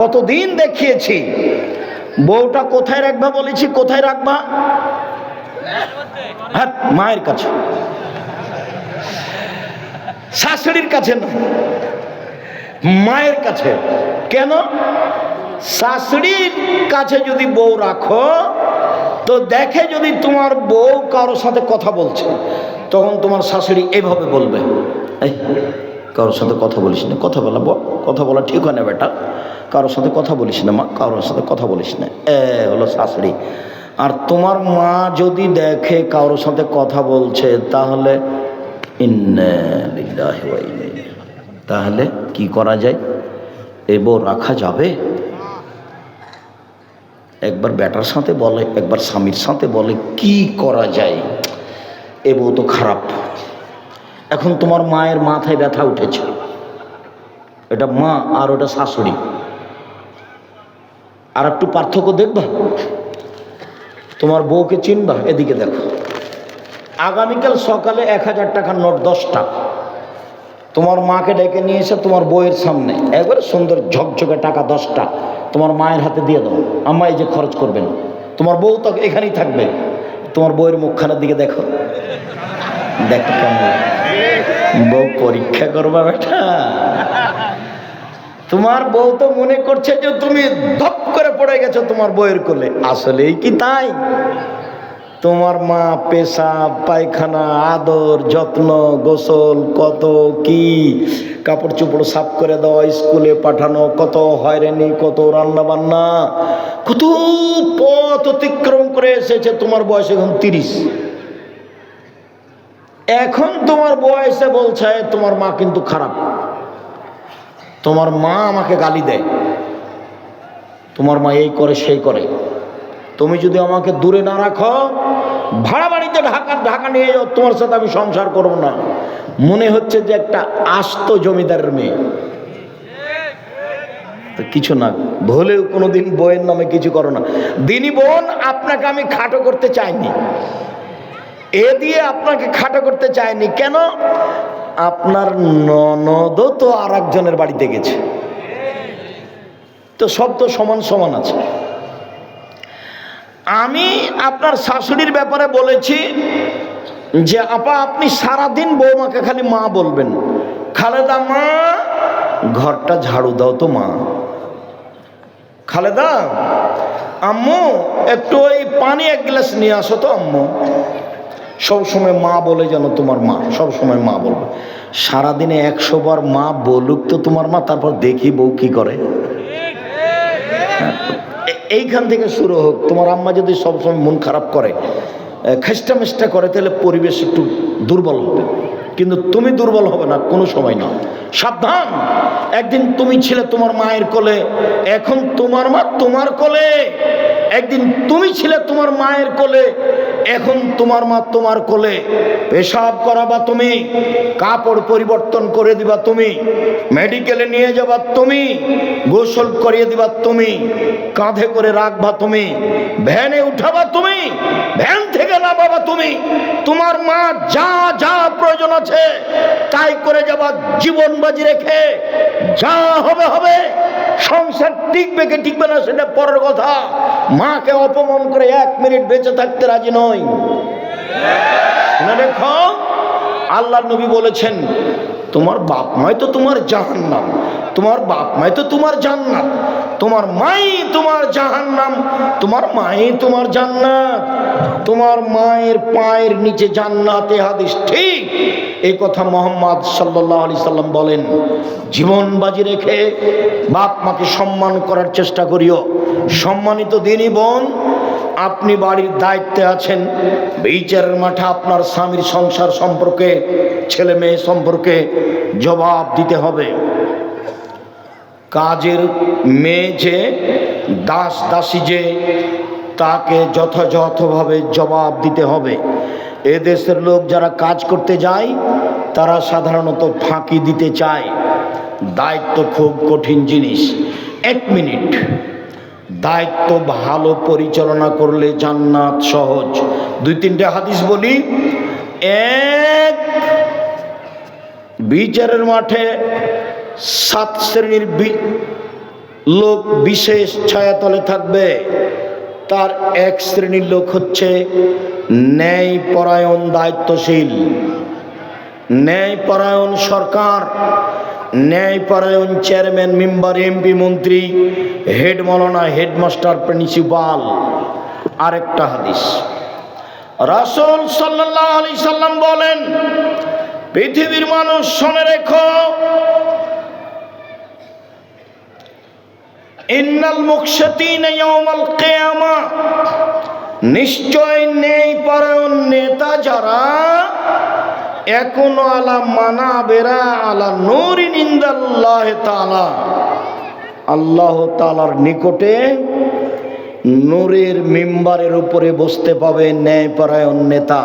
কতদিন দেখিয়েছি। বউটা কোথায় রাখবা বলেছি, কোথায় রাখবা? হ্যাঁ মায়ের কাছে। শাশুড়ির কাছে না, মায়ের কাছে। কেন? শাশুড়ির কাছে যদি বউ রাখো, তো দেখে যদি তোমার বউ কারোর সাথে কথা বলছে, তখন তোমার শাশুড়ি এভাবে বলবে। কারোর সাথে কথা বলিস না, কথা বলা বল, কথা বলা ঠিক হয় না বেটা। কারোর সাথে কথা বলিস না, মা, কারোর সাথে কথা বলিস না। এ, হলো শাশুড়ি। আর তোমার মা যদি দেখে কারোর সাথে কথা বলছে, তাহলে। তাহলে কি করা যায়? এ বউ রাখা যাবে? একবার ব্যাটার সাথে বলে, একবার স্বামীর সাথে বলে, কি করা যায়? এ বউ তো খারাপ। এখন তোমার মায়ের মাথায় ব্যথা উঠেছে। এটা মা আর ওটা শাশুড়ি। আর একটু পার্থক্য দেখবা? তোমার বউকে চিনবা? এদিকে দেখো। আগামীকাল সকালে এক হাজার টাকার নোট দশটা। তোমার মাকে ডেকে নিয়ে এসে তোমার বইয়ের সামনে। একবারে সুন্দর ঝকঝকে টাকা দশটা। তোমার মায়ের হাতে দিয়ে দাও। আম্মা, এই যে খরচ করবেন। তোমার বউ তো এখানেই থাকবে। তোমার বইয়ের মুখখানের দিকে দেখো। দেখো কেমন। বউ পরীক্ষা করবা বেটা। তোমার বউ তো মনে করছে যে তুমি ধপ করে পড়ে গেছো তোমার বইয়ের কোলে। আসলেই কি তাই? তোমার মা পেশাব, পায়খানা, আদর, যত্ন, গোসল, কত কি? কাপড় চোপড় সাফ করে দেওয়া স্কুলে পাঠানো, কত হয়রানি, কত রান্না বান্না কত পথ অতিক্রম করে এসেছে তোমার বয়স এখন তিরিশ। এখন তোমার বয়সে বলছে, তোমার মা কিন্তু খারাপ। তোমার মা আমাকে গালি দেয়। তোমার মা এই করে, সেই করে। তুমি যদি আমাকে দূরে না রাখো, ভাড়া বাড়িতে ঢাকা ঢাকা নিয়ে যাও, তোমার সাথে আমি সংসার করব না। মনে হচ্ছে যে একটা আস্ত জমিদারের মেয়ে। কিছু না, ভুলেও কোনোদিন বইয়ের নামে কিছু করো না। দিনী বোন, আপনাকে আমি খাটো করতে চাইনি। এ দিয়ে আপনাকে খাটো করতে চাইনি। কেন? আপনার ননদও তো আর একজনের বাড়িতে গেছে। তো সব তো সমান সমান আছে। আমি আপনার শাশুড়ির ব্যাপারে বলেছি যে, আপা, আপনি সারাদিন বৌমাকে খালি মা বলবেন। খালেদা মা, ঘরটা ঝাড়ু দাও তো মা। খালেদা, আম্মু, একটু ওই পানি এক গ্লাস নিয়ে আসো তো, আম্মু। সব সময় মা বলে যেন তোমার মা সব সময় মা বলবে। সারাদিনে একশো বার মা বলুক তো তোমার মা, তারপর দেখি বউ কি করে। এইখান থেকে শুরু হোক। তোমার আম্মা যদি সবসময় মন খারাপ করে খেষ্টা মেষ্টা করে, তাহলে পরিবেশ একটু দুর্বল হবে। কিন্তু তুমি দুর্বল হবে না, কোনো সময় না সাবধান! একদিন তুমি ছিলে তোমার মায়ের কোলে, এখন তোমার মা তোমার কোলে। একদিন তুমি ছিলে তোমার মায়ের কোলে এখন তোমার মা তোমার কোলে পেশাব করাবা তুমি, কাপড় পরিবর্তন করে দিবা তুমি, মেডিকেলে নিয়ে যাবা তুমি, গোসল করিয়ে দিবা তুমি, কাঁধে করে রাখবা তুমি, ভ্যানে উঠাবা তুমি, ভ্যান থেকে নামাবা তুমি, তোমার মা যা যা প্রয়োজন আছে, তাই করে যাবা জীবন বাজি রেখে, যা হবে হবে, সংসার টিকবে কি টিকবে না সেটা পরের কথা, মাকে অপমান করে এক মিনিট বেঁচে থাকতে রাজি নয় শুনে দেখো আল্লাহ নবী বলেছেন, তোমার বাপ মাই তো তোমার জাহান্নাম, তোমার বাপ মাই তো তোমার জান্নাত, তোমার মাই তোমার জাহান্নাম, তোমার মাই তোমার জান্নাত, তোমার মায়ের পায়ের নিচে জান্নাতে হাদিস ঠিক। এই কথা মোহাম্মদ সাল্লাহ আলি সাল্লাম বলেন, জীবন বাজি রেখে বাপ মাকে সম্মান করার চেষ্টা করিও। সম্মানিত দিনই বোন আপনি বাড়ির দায়িত্বে আছেন, বিচারের মাঠে আপনার স্বামীর সংসার সম্পর্কে, ছেলে মেয়ে সম্পর্কে জবাব দিতে হবে। কাজের মেয়ে যে, দাস দাসী যে, তাকে যথাযথভাবে জবাব দিতে হবে। এ দেশের লোক যারা কাজ করতে যায়, তারা সাধারণত ফাঁকি দিতে চায়। দায়িত্ব খুব কঠিন জিনিস। এক মিনিট। দায়িত্ব ভালো পরিচালনা করলে জান্নাত সহজ। দুই তিনটে হাদিস বলি। এক, বিচারের মাঠে সাত শ্রেণির লোক বিশেষ ছায়াতলে থাকবে। তার এক শ্রেণির লোক হচ্ছে ন্যায় পরায়ণ দায়িত্বশীল। ন্যায় পরায়ণ সরকার ন্যায় পরায়ণ চেয়ারম্যান, মেম্বার এমপি মন্ত্রী, হেড মৌলানা, হেডমাস্টার প্রিন্সিপাল। আরেকটা হাদিস। রাসূল সাল্লাল্লাহু আলাইহি সাল্লাম বলেন, পৃথিবীর মানুষ শুনে রেখো, ইন্নাল নিশ্চয় নেই পরায়ণ নেতা যারা এখনও আলা মানা বেরা আলা নূরি নিন্দাল্লাহ তাআলা। আল্লাহ তাআলার নিকটে নূরের মিম্বারের উপরে বসতে পাবে ন্যায়পরায়ণ নেতা।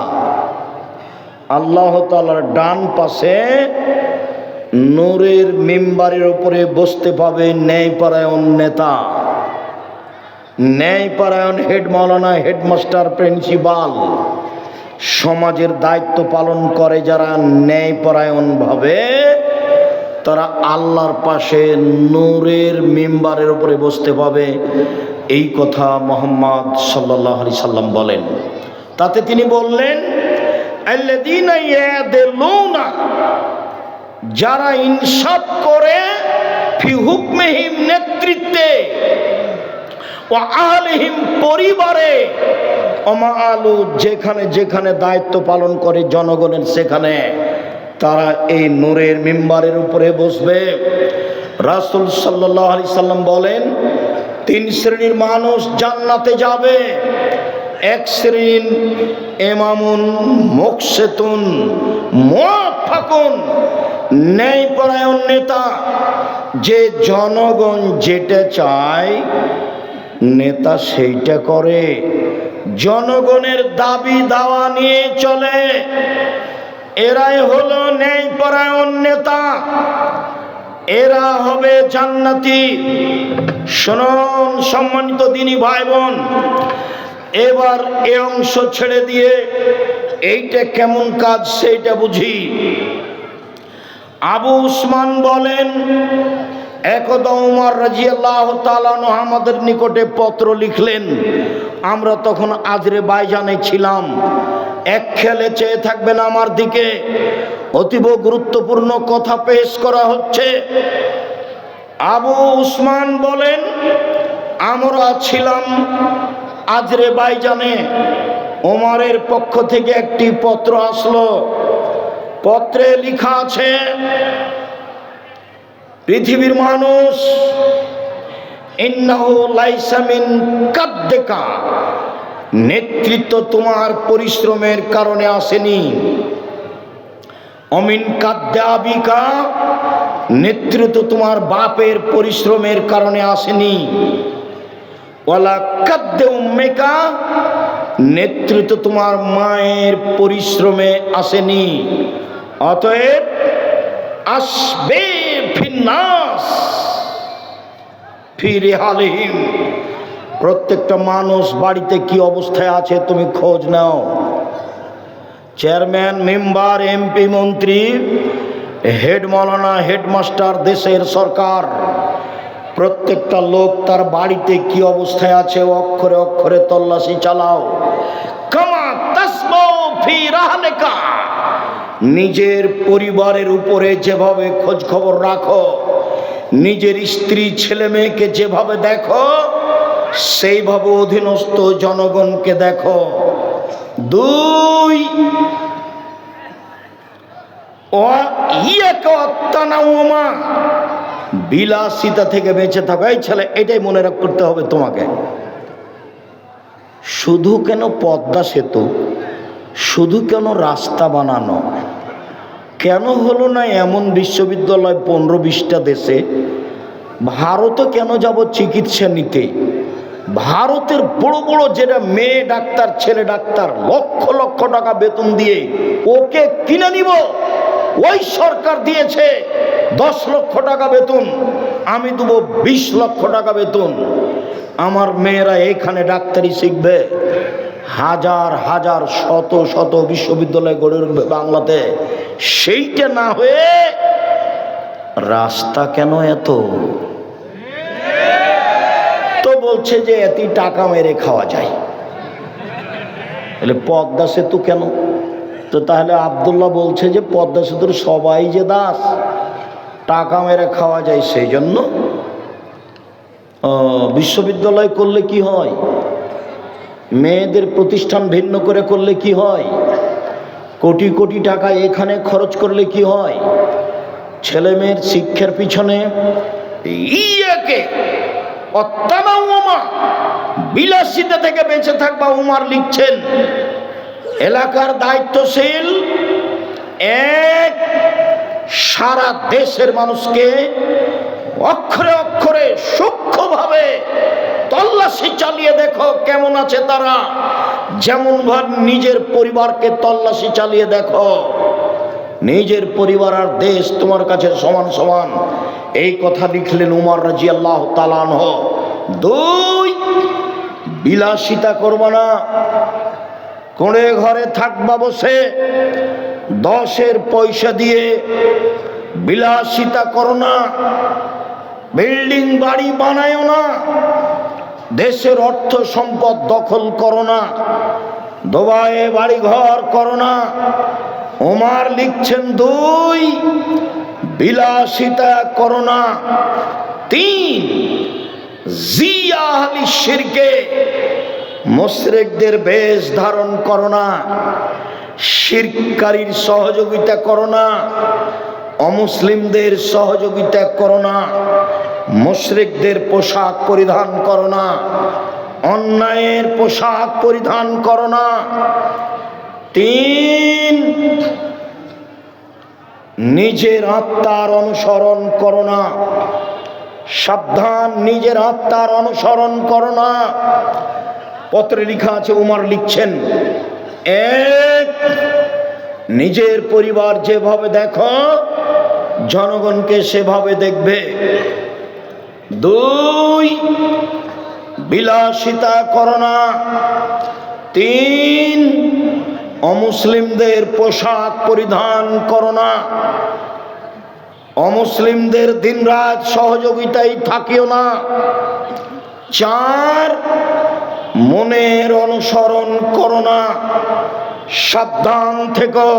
আল্লাহ তাআলার ডান পাশে নূরের মিম্বারের উপরে বসতে পাবে ন্যায়পরায়ণ নেতা। ন্যায়পরায়ণ হেড মাওলানা হেডমাস্টার প্রিন্সিপাল। সমাজের দায়িত্ব পালন করে যারা ন্যায়পরায়ণভাবে তারা আল্লাহর পাশে নূরের মেম্বারের উপরে বসতে পাবে। এই কথা মোহাম্মদ সাল্লাহ আলি সাল্লাম বলেন। তাতে তিনি বললেন যারা ইনসাফ করে, ফি হুকমেহিম নেতৃত্বে ও আহলিহিম পরিবারে অমা আলু যেখানে যেখানে দায়িত্ব পালন করে জনগণের সেখানে, তারা এই নূরের মেম্বারের উপরে বসবে। রাসূল আলাইহি সাল্লাম বলেন, তিন শ্রেণির মানুষ জান্নাতে যাবে। এক শ্রেণির এমামুন মোকসেতুন মুআফাকুন ন্যায়পরায়ণ নেতা। যে জনগণ যেটা চায় নেতা সেইটা করে। জনগণের দাবি দাওয়া নিয়ে চলে। এরাই হলো ন্যায়পরায়ণ নেতা। এরা হবে জান্নাতি। শুনুন সম্মানিত দিনী ভাই বোন এবার এ অংশ ছেড়ে দিয়ে এইটা কেমন কাজ সেইটা বুঝি। আবু উসমান বলেন একদা উমর রাজিয়াল্লাহ তালানো আমাদের নিকটে পত্র লিখলেন, আমরা তখন আজরে বাইজানে ছিলাম। এক খেলে চেয়ে থাকবেন আমার দিকে। অতীব গুরুত্বপূর্ণ কথা পেশ করা হচ্ছে। আবু উসমান বলেন, আমরা ছিলাম আজরে বাইজানে ওমরের পক্ষ থেকে একটি পত্র আসলো। পত্রে লেখা আছে পৃথিবীর মানুষ মিন নেতৃত্ব তোমার পরিশ্রমের কারণে আসেনি। অমিন কাদ্দে আবিকা নেতৃত্ব তোমার বাপের পরিশ্রমের কারণে আসেনি। উম্মেকা, নেতৃত্ব তোমার মায়ের পরিশ্রমে আসেনি। অতএব আসবে। ফিন্নাস ফিরে হালিহিম প্রত্যেকটা মানুষ বাড়িতে কি অবস্থায় আছে তুমি খোঁজ নাও। চেয়ারম্যান, মেম্বার, এমপি, মন্ত্রী, হেড মৌলানা, হেডমাস্টার, দেশের সরকার, প্রত্যেকটা লোক তার বাড়িতে কি অবস্থায় আছে অক্ষরে অক্ষরে তল্লাশি চালাও। কামা তাসমাউ ফি রাহলিকা। নিজের পরিবারের উপরে যেভাবে খোঁজ খবর রাখো, নিজের স্ত্রী ছেলে মেয়েকে যেভাবে দেখো, সেইভাবে অধীনস্থ জনগণকে দেখো। দুই বিলাসিতা থেকে বেঁচে থাকো। এই ছেলে, এটাই মনে রাখ, করতে হবে তোমাকে। শুধু কেন পদ্মা সেতু, শুধু কেন রাস্তা বানানো কেন হলো না এমন বিশ্ববিদ্যালয় পনেরো বিশটা দেশে? ভারতে কেন যাব চিকিৎসা নিতে? ভারতের বড় বড় যেটা মেয়ে ডাক্তার, ছেলে ডাক্তার, লক্ষ লক্ষ টাকা বেতন দিয়ে ওকে কিনে নিব। ওই সরকার দিয়েছে দশ লক্ষ টাকা বেতন, আমি দেবো বিশ লক্ষ টাকা বেতন। আমার মেয়েরা এখানে ডাক্তারি শিখবে। হাজার হাজার, শত শত বিশ্ববিদ্যালয় গড়ে উঠবে বাংলাতে। সেইটা না হয়ে রাস্তা কেন এত? তো বলছে যে এতই টাকা মেরে খাওয়া যায়। তাহলে পদ্মা সেতু কেন? তো তাহলে আবদুল্লাহ বলছে যে পদ্মা সেতুর সবাই যে দাস, টাকা মেরে খাওয়া যায় সেই জন্য বিশ্ববিদ্যালয় করলে কি হয়? মেয়েদের প্রতিষ্ঠান ভিন্ন করে করলে কি হয়? কোটি কোটি টাকা এখানে খরচ করলে কি হয়? ছেলে মেয়ের শিক্ষার পিছনে ইয়েকে বিলাসিতা থেকে বেঁচে থাকবা উমার লিখছেন। এলাকার দায়িত্বশীল এক সারা দেশের মানুষকে অক্ষরে অক্ষরে সূক্ষ্মভাবে তল্লাশি চালিয়ে দেখো কেমন আছে তারা। যেমন ভাব নিজের পরিবারকে তল্লাশি চালিয়ে দেখো। নিজের পরিবার আর দেশ তোমার কাছে সমান সমান। এই কথা লিখলেন উমর রাজি আল্লাহ তালানহ দুই, বিলাসিতা করবা না। কোণে ঘরে থাকবা বসে। দশের পয়সা দিয়ে বিলাসিতা করো না। বিল্ডিং বাড়ি বানায় না। দেশের অর্থ সম্পদ দখল করো না। বাড়ি ঘর করো না। ওমার লিখছেন দুই, বিলাসিতা করো না। তিন, জিয়া আহলি শিরকে, মুশরিকদের বেশ ধারণ করো না। শিরকারীর সহযোগিতা করো না। অমুসলিমদের সহযোগিতা করো না। মুশরিকদের পোশাক পরিধান করো না, অন্যায়ের পোশাক পরিধান করো না। তিন, নিজের আত্মার অনুসরণ করো না, সাবধান নিজের আত্মার অনুসরণ করো না। পত্রে লেখা আছে, উমার লিখছেন, এক, নিজের পরিবার যেভাবে দেখো, জনগণকে সেভাবে দেখবে। দুই, বিলাসিতা করো না তিন, অমুসলিমদের পোশাক পরিধান করো না অমুসলিমদের দিনরাত সহযোগিতায় থাকিও না। চার, মনের অনুসরণ করো না। সাবধান থেকে।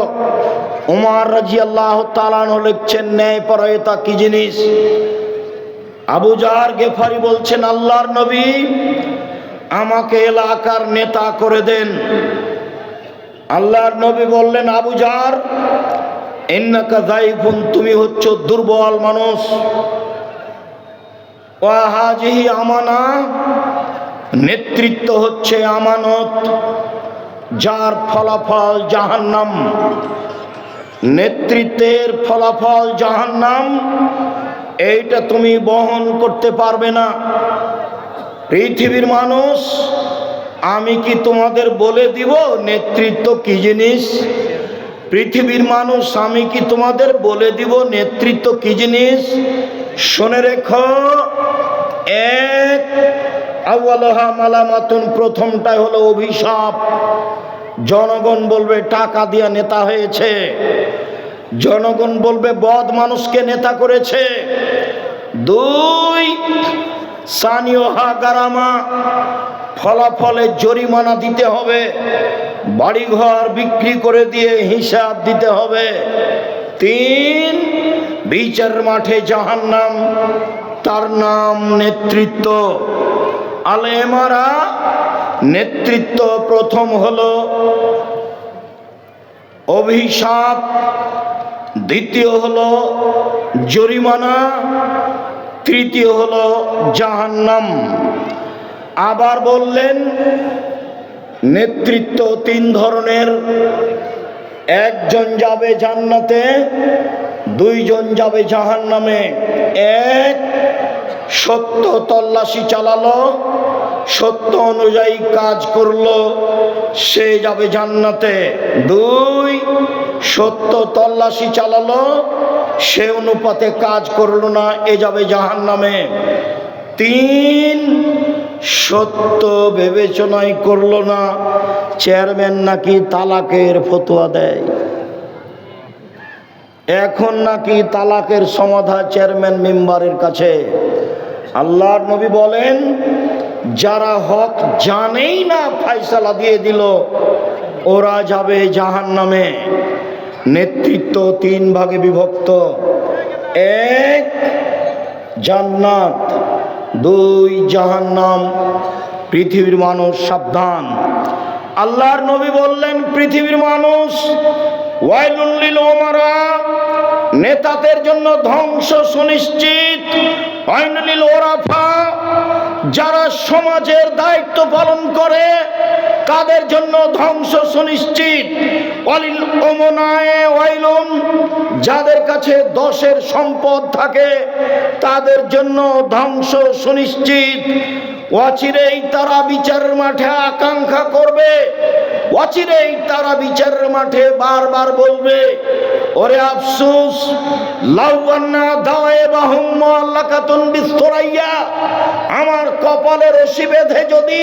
উমার রাজি আল্লাহ তালান লিখছেন ন্যায় পরায়তা কি জিনিস? আবু জাহার গেফারি বলছেন, আল্লাহর নবী আমাকে এলাকার নেতা করে দেন। আল্লাহর নবী বললেন, আবু জার এন্নাকা জাইফুন তুমি হচ্ছ দুর্বল মানুষ। ওয়াহাজিহি আমানা, নেতৃত্ব হচ্ছে আমানত, যার ফলাফল জাহান্নাম। নেতৃত্বের ফলাফল জাহান্নাম এইটা তুমি বহন করতে পারবে না। পৃথিবীর মানুষ, আমি কি তোমাদের বলে দিব নেতৃত্ব কি জিনিস? পৃথিবীর মানুষ, আমি কি তোমাদের বলে দিব নেতৃত্ব কি জিনিস? শুনে রেখো, এক আউ্লাহা মালামাতুন, প্রথমটাই হলো অভিশাপ। জনগণ বলবে, টাকা দিয়া নেতা হয়েছে। জনগণ বলবে, বদ মানুষকে নেতা করেছে। দুই সানিওহা গারামা, ফলাফলে জরিমানা দিতে হবে, বাড়িঘর বিক্রি করে দিয়ে হিসাব দিতে হবে। তিন, বিচার মাঠে জাহান্নাম, তার নাম নেতৃত্ব। আলেমারা নেতৃত্ব প্রথম হলো অভিশাপ দ্বিতীয় হলো জরিমানা, তৃতীয় হলো জাহান্নাম। আবার বললেন, নেতৃত্ব তিন ধরনের, একজন যাবে জান্নাতে, দুইজন যাবে জাহান্নামে। এক, সত্য তল্লাশি চালালো, সত্য অনুযায়ী কাজ করল, সে যাবে জান্নাতে। দুই সত্য তল্লাশি চালালো, সে অনুপাতে কাজ করল না, এ যাবে জাহান্নামে। তিন, সত্য বিবেচনাই করল না, চেয়ারম্যান নাকি তালাকের ফতোয়া দেয়। এখন নাকি তালাকের সমাধা চেয়ারম্যান মেম্বারের কাছে। আল্লাহর নবী বলেন, যারা হক জানেই না ফাইসালা দিয়ে দিল, ওরা যাবে জাহান নামে নেতৃত্ব তিন ভাগে বিভক্ত। এক, জান্নাত, দুই, জাহান্নাম, পৃথিবীর মানুষ সাবধান। আল্লাহর নবী বললেন, পৃথিবীর মানুষ ওয়াইলুল্লিল ওমারা নেতাদের জন্য ধ্বংস সুনিশ্চিত। ওয়াইলুল্লিল ওরাফা যারা সমাজের দায়িত্ব পালন করে, তাদের জন্য ধ্বংস সুনিশ্চিত। যাদের কাছে দশের সম্পদ থাকে, তাদের জন্য ধ্বংস সুনিশ্চিত। অচিরেই তারা বিচারের মাঠে আকাঙ্ক্ষা করবে। অচিরেই তারা বিচারের মাঠে বারবার বলবে, ওরে আফসুস লাউয়ান্না দায়ে বাহুম আল্লাকাতুন বিস্তরাইয়া, আমার কপালে রশি বেঁধে যদি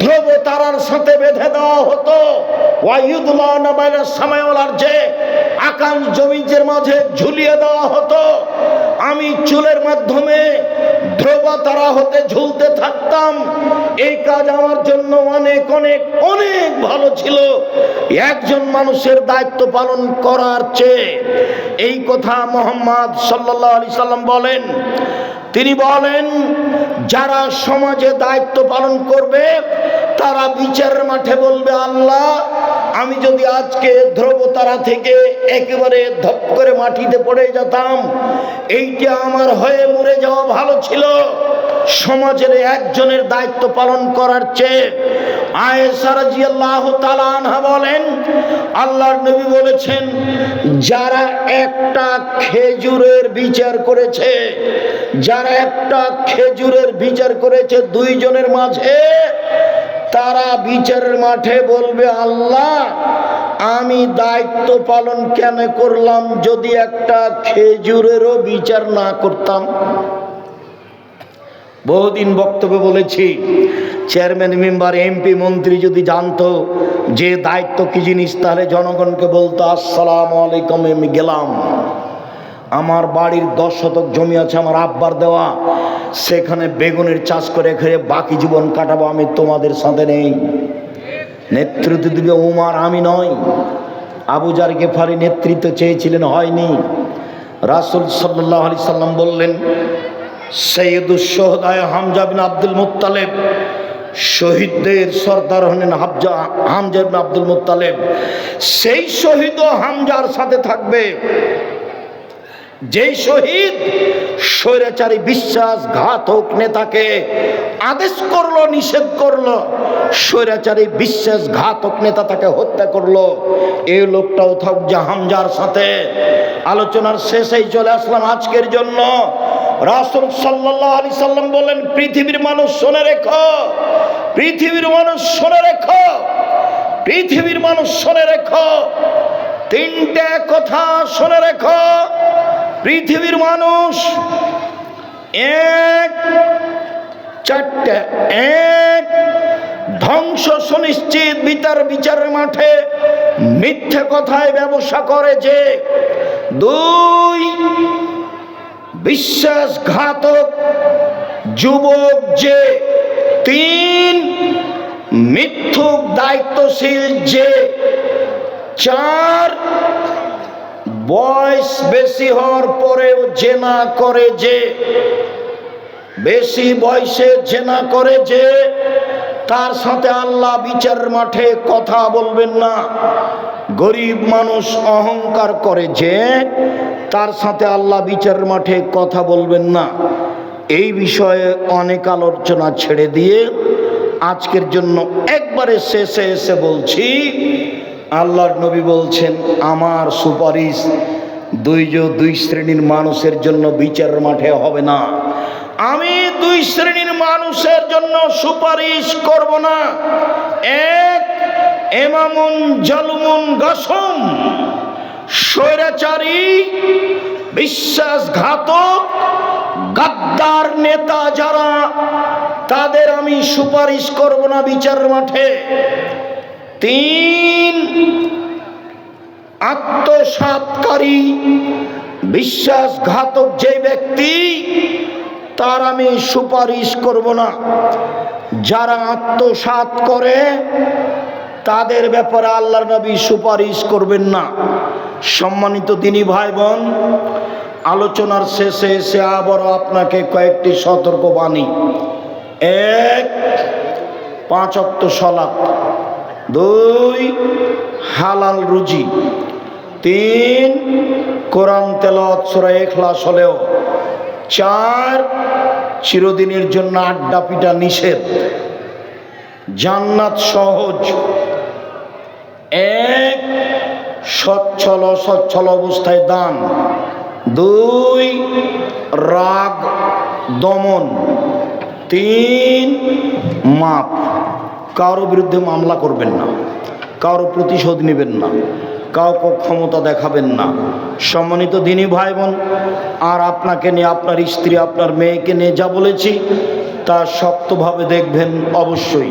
ধ্রুব তারার সাথে বেঁধে দেওয়া হতো ওয়াইদুল্লাহ নাবাইলের সামায়লার যে আকাশ জমিজের মাঝে ঝুলিয়ে দেওয়া হতো, আমি চুলের মাধ্যমে ধ্রুব তারা হতে ঝুলতে থাকতাম। এই কাজ আমার জন্য অনেক অনেক অনেক ভালো ছিল। একজন মানুষের দায়িত্ব পালন করার চেয়ে এই কথা মোহাম্মদ সাল্লাহ আলি সাল্লাম বলেন। তিনি বলেন, যারা সমাজে দায়িত্ব পালন করবে, তারা বিচারের মাঠে বলবে, আল্লাহ আমি যদি আজকে ধ্রুবতারা থেকে একেবারে ধপ করে মাটিতে পড়ে যেতাম, এইটা আমার হয়ে মরে যাওয়া ভালো ছিল। সমাজের একজনের দায়িত্ব পালন করার চেয়ে আয়েসারাজি আল্লাহ তালানহা বলেন, আল্লাহর নবী বলেছেন, যারা একটা খেজুরের বিচার করেছে, যারা একটা খেজুরের বিচার করেছে দুইজনের মাঝে তারা বিচারের মাঠে বলবে, আল্লাহ, আমি দায়িত্ব পালন কেন করলাম যদি একটা খেজুরেরও বিচার না করতাম? বহুদিন বক্তব্য বলেছি, চেয়ারম্যান, মেম্বার, এমপি, মন্ত্রী যদি জানতো যে দায়িত্ব কি জিনিস, তাহলে জনগণকে বলতো, আসসালাম আলাইকুম, আমি গেলাম। আমার বাড়ির দশ শতক জমি আছে, আমার আব্বার দেওয়া। সেখানে বেগুনের চাষ করে খেয়ে বাকি জীবন কাটাবো, আমি তোমাদের সাথে নেই। নেতৃত্ব দিবে উমার, আমি নয় আবু জার গেফারি নেতৃত্ব চেয়েছিলেন, হয়নি। রাসুল সাল্লাহ আলি সাল্লাম বললেন সৈয়দুল সোহদায় হামজা বিন আব্দুল মুত্তালেব, শহীদদের সর্দার হলেন হাবজা, হামজা বিন আব্দুল মুত্তালেব। সেই শহীদও হামজার সাথে থাকবে। যেই শহীদ স্বৈরাচারী বিশ্বাস ঘাতক নেতাকে আদেশ করল, নিষেধ করল, স্বৈরাচারী বিশ্বাস ঘাতক নেতা তাকে হত্যা করল, এই লোকটাও থাকবে হামজার সাথে। আলোচনার শেষেই চলে আসলাম আজকের জন্য। রাসুল সাল্লাহ আলি সাল্লাম বলেন, পৃথিবীর মানুষ শোনে রেখো, পৃথিবীর মানুষ শোনে রেখো, পৃথিবীর মানুষ শোনে রেখো, তিনটে কথা শোনে রেখো। পৃথিবীর মানুষ এক, চারটে, এক, ধ্বংস সুনিশ্চিত বিচার বিচারের মাঠে মিথ্যে কথায় ব্যবসা করে যে দুই, বিশ্বাসঘাতক যুবক যে তিন, মিথ্যুক দায়িত্বশীল যে চার বয়স বেশি হওয়ার পরেও জেনা করে যে, বেশি বয়সে জেনা করে যে, তার সাথে আল্লাহ বিচার মাঠে কথা বলবেন না। গরিব মানুষ অহংকার করে যে, তার সাথে আল্লাহ বিচার মাঠে কথা বলবেন না। এই বিষয়ে অনেক আলোচনা ছেড়ে দিয়ে আজকের জন্য একবারে শেষে এসে বলছি আল্লাহর নবী বলছেন, আমার সুপারিশ দুই দুই শ্রেণির মানুষের জন্য বিচার মাঠে হবে না। আমি দুই শ্রেণির মানুষের জন্য সুপারিশ করব না। এক, এমামুন জলমুন গসম, স্বৈরাচারী, বিশ্বাসঘাতক, গাদ্দার নেতা যারা, তাদের আমি সুপারিশ করব না বিচার মাঠে। তিন আত্মসাতকারী, বিশ্বাসঘাতক যে ব্যক্তি, তার আমি সুপারিশ করব না। যারা আত্মসাত করে, তাদের ব্যাপারে আল্লাহর নবী সুপারিশ করবেন না। সম্মানিত তিনি ভাই বোন আলোচনার শেষে এসে আবারও আপনাকে কয়েকটি সতর্ক বাণী এক, পাঁচ অক্ত সলাপ দুই, হালাল রুজি। তিন, কোরআন তেলত সুরা এখলাস হলেও। চার, চিরদিনের জন্য আড্ডা পিটা নিষেধ। জান্নাত সহজ। এক, সচ্ছল অসচ্ছল অবস্থায় দান। দুই, রাগ দমন। তিন, মাপ। কারও বিরুদ্ধে মামলা করবেন না, কারও প্রতিশোধ নেবেন না, কাউকে ক্ষমতা দেখাবেন না। সম্মানিত দিনই ভাই বোন আর আপনাকে নিয়ে, আপনার স্ত্রী, আপনার মেয়েকে নিয়ে যা বলেছি, তা শক্তভাবে দেখবেন অবশ্যই।